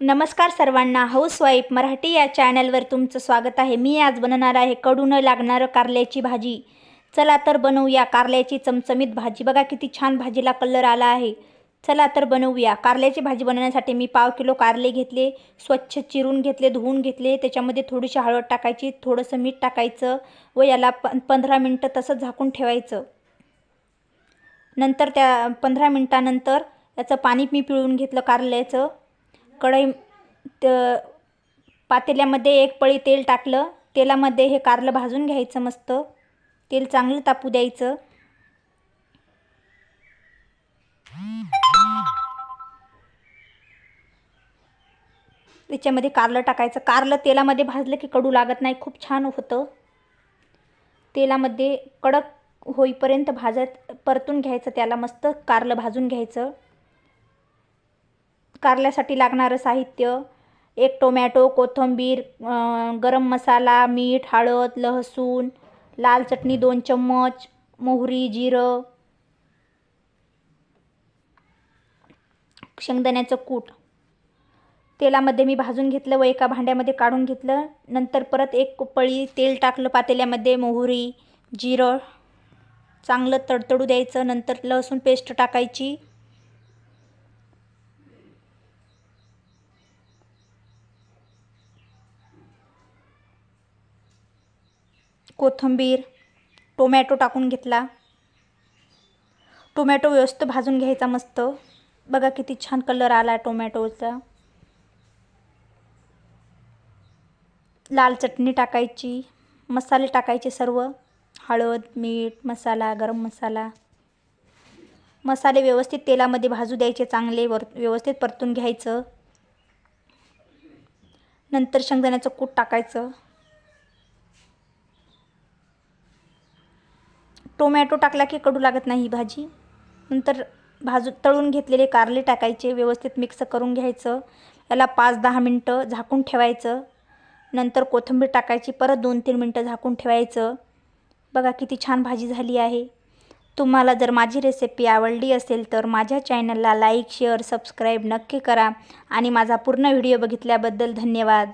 नमस्कार सर्वांना हाऊसवाईफ मराठी या चॅनलवर तुमचं स्वागत आहे. मी आज बनवणार आहे कडू न लागणारं कारल्याची भाजी. चला तर बनवूया कारल्याची चमचमीत भाजी. बघा किती छान भाजीला कलर आला आहे. चला तर बनवूया. कारल्याची भाजी बनवण्यासाठी मी पाव किलो कारले घेतले स्वच्छ चिरून घेतले धुवून घेतले. त्याच्यामध्ये थोडीशी हळद टाकायची थोडंसं मीठ टाकायचं व याला प पंधरा मिनटं तसं झाकून ठेवायचं. नंतर त्या पंधरा मिनटानंतर याचं पाणी मी पिळून घेतलं कारल्याचं. कढई त पातेल्यामध्ये एक पळी तेल टाकलं. तेलामध्ये हे कारलं भाजून घ्यायचं मस्त. तेल चांगलं तापू द्यायचं. त्याच्यामध्ये कारलं टाकायचं. कारलं तेलामध्ये भाजलं की कडू लागत नाही. खूप छान होतं. तेलामध्ये कडक होईपर्यंत भाजत परतून घ्यायचं त्याला मस्त. कारलं भाजून घ्यायचं. कारल्यासाठी लागणारं साहित्य एक टोमॅटो कोथिंबीर गरम मसाला मीठ हळद लसूण लाल चटणी दोन चम्मच मोहरी जिरं शेंगदाण्याचं कूट. तेलामध्ये मी भाजून घेतलं व एका भांड्यामध्ये काढून घेतलं. नंतर परत एक पळी तेल टाकलं पातेल्यामध्ये मोहरी जिरं. चांगलं तडतडू द्यायचं. नंतर लसूण पेस्ट टाकायची. कोथिंबीर टोमॅटो टाकून घेतला. टोमॅटो व्यवस्थित भाजून घ्यायचा मस्त. बघा किती छान कलर आला टोमॅटोचा. लाल चटणी टाकायची मसाले टाकायचे सर्व. हळद मीठ मसाला गरम मसाला. मसाले व्यवस्थित तेलामध्ये भाजू द्यायचे चांगले वर व्यवस्थित परतून घ्यायचं. नंतर शेंगदाण्याचं कूट टाकायचं. टोमॅटो टाकला की कडू लागत नाही भाजी? नंतर भाजू तळून घेतलेले कारले टाकायचे व्यवस्थित मिक्स करून घ्यायचं. याला पाच दहा मिनटं झाकून ठेवायचं. नंतर कोथिंबीर टाकायची परत दोन तीन मिनटं झाकून ठेवायचं. बघा किती छान भाजी झाली आहे. तुम्हाला जर माझी रेसिपी आवडली असेल तर माझ्या चॅनलला लाईक शेअर सबस्क्राईब नक्की करा. आणि माझा पूर्ण व्हिडिओ बघितल्याबद्दल धन्यवाद.